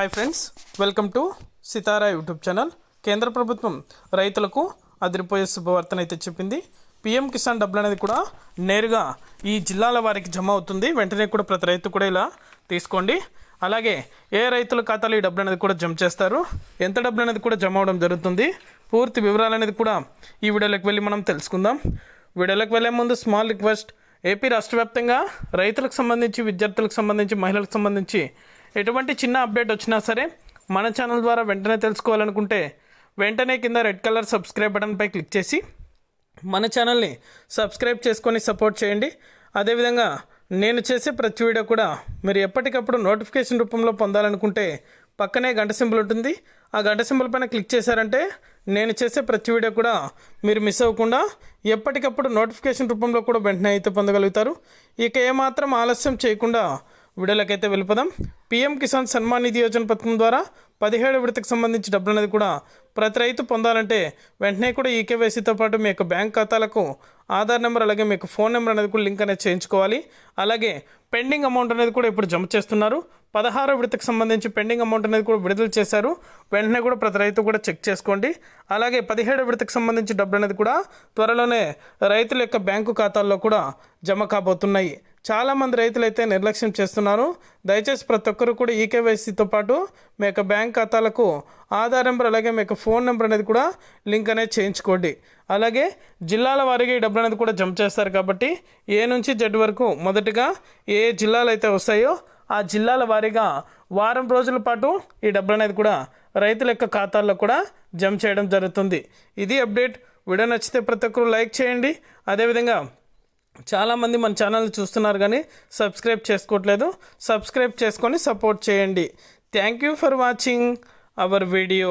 Hi friends welcome to Sitara YouTube channel కేంద్ర ప్రభుత్వం రైతులకు అదిరిపోయే శుభవార్తన అయితే చెప్పింది. పిఎం కిసాన్ డబ్బులు అనేది కూడా నేరుగా ఈ జిల్లాల వారికి జమ అవుతుంది. వెంటనే కూడా ప్రతి రైతు కూడా ఇలా తీసుకోండి. అలాగే ఏ రైతుల ఖాతాలో ఈ డబ్బులు అనేది కూడా జమ చేస్తారు? ఎంత డబ్బులు అనేది కూడా జమ అవడం జరుగుతుంది? పూర్తి వివరాలు అనేది కూడా ఈ వీడియోలోకి వెళ్ళి మనం తెలుసుకుందాం. వీడియోలోకి వెళ్ళే ముందు స్మాల్ రిక్వెస్ట్ ఏపీ రాష్ట్ర వ్యాప్తంగా రైతులకు సంబంధించి విద్యార్థులకు సంబంధించి మహిళలకు సంబంధించి ఎటువంటి చిన్న అప్డేట్ వచ్చినా సరే మన ఛానల్ ద్వారా వెంటనే తెలుసుకోవాలనుకుంటే వెంటనే కింద రెడ్ కలర్ సబ్స్క్రైబ్ బటన్పై క్లిక్ చేసి మన ఛానల్ని సబ్స్క్రైబ్ చేసుకొని సపోర్ట్ చేయండి. అదేవిధంగా నేను చేసే ప్రతి వీడియో కూడా మీరు ఎప్పటికప్పుడు నోటిఫికేషన్ రూపంలో పొందాలనుకుంటే పక్కనే గంట సింబల్ ఉంటుంది. ఆ గంట సింబల్ పైన క్లిక్ చేశారంటే నేను చేసే ప్రతి వీడియో కూడా మీరు మిస్ అవ్వకుండా ఎప్పటికప్పుడు నోటిఫికేషన్ రూపంలో కూడా వెంటనే అయితే పొందగలుగుతారు. ఇక ఏమాత్రం ఆలస్యం చేయకుండా వీడియోలకైతే వెళ్ళిపోదాం. పీఎం కిసాన్ సన్మాన్ నిధి యోజన పథకం ద్వారా పదిహేడు విడతకు సంబంధించి డబ్బులు అనేది కూడా ప్రతి రైతు పొందాలంటే వెంటనే కూడా ఈ కేవైసీతో పాటు మీ యొక్క బ్యాంక్ ఖాతాలకు ఆధార్ నెంబర్ అలాగే మీకు ఫోన్ నెంబర్ అనేది కూడా లింక్ అనేది చేయించుకోవాలి. అలాగే పెండింగ్ అమౌంట్ అనేది కూడా ఇప్పుడు జమ చేస్తున్నారు. పదహారో విడతకు సంబంధించి పెండింగ్ అమౌంట్ అనేది కూడా విడుదల చేశారు. వెంటనే కూడా ప్రతి రైతు కూడా చెక్ చేసుకోండి. అలాగే పదిహేడో విడతకు సంబంధించి డబ్బులు అనేది కూడా త్వరలోనే రైతుల యొక్క బ్యాంకు ఖాతాల్లో కూడా జమ కాబోతున్నాయి. చాలామంది రైతులు అయితే నిర్లక్ష్యం చేస్తున్నారు. దయచేసి ప్రతి ఒక్కరు కూడా ఈకేవైసీతో పాటు మీ యొక్క బ్యాంక్ ఖాతాలకు ఆధార్ నెంబర్ అలాగే మీ యొక్క ఫోన్ నెంబర్ అనేది కూడా లింక్ అనేది చేయించుకోండి. అలాగే జిల్లాల వారీగా ఈ డబ్బులు అనేది కూడా జమ చేస్తారు కాబట్టి ఏ నుంచి జెడ్ వరకు మొదటిగా ఏ జిల్లాలు అయితే వస్తాయో ఆ జిల్లాల వారీగా వారం రోజుల పాటు ఈ డబ్బులు అనేది కూడా రైతుల యొక్క ఖాతాల్లో కూడా జమ చేయడం జరుగుతుంది. ఇది అప్డేట్. వీడియో నచ్చితే ప్రతి ఒక్కరు లైక్ చేయండి. అదేవిధంగా చాలామంది మన ఛానల్ చూస్తున్నారు కానీ సబ్స్క్రైబ్ చేసుకోవట్లేదు. సబ్స్క్రైబ్ చేసుకొని సపోర్ట్ చేయండి. Thank you for watching our video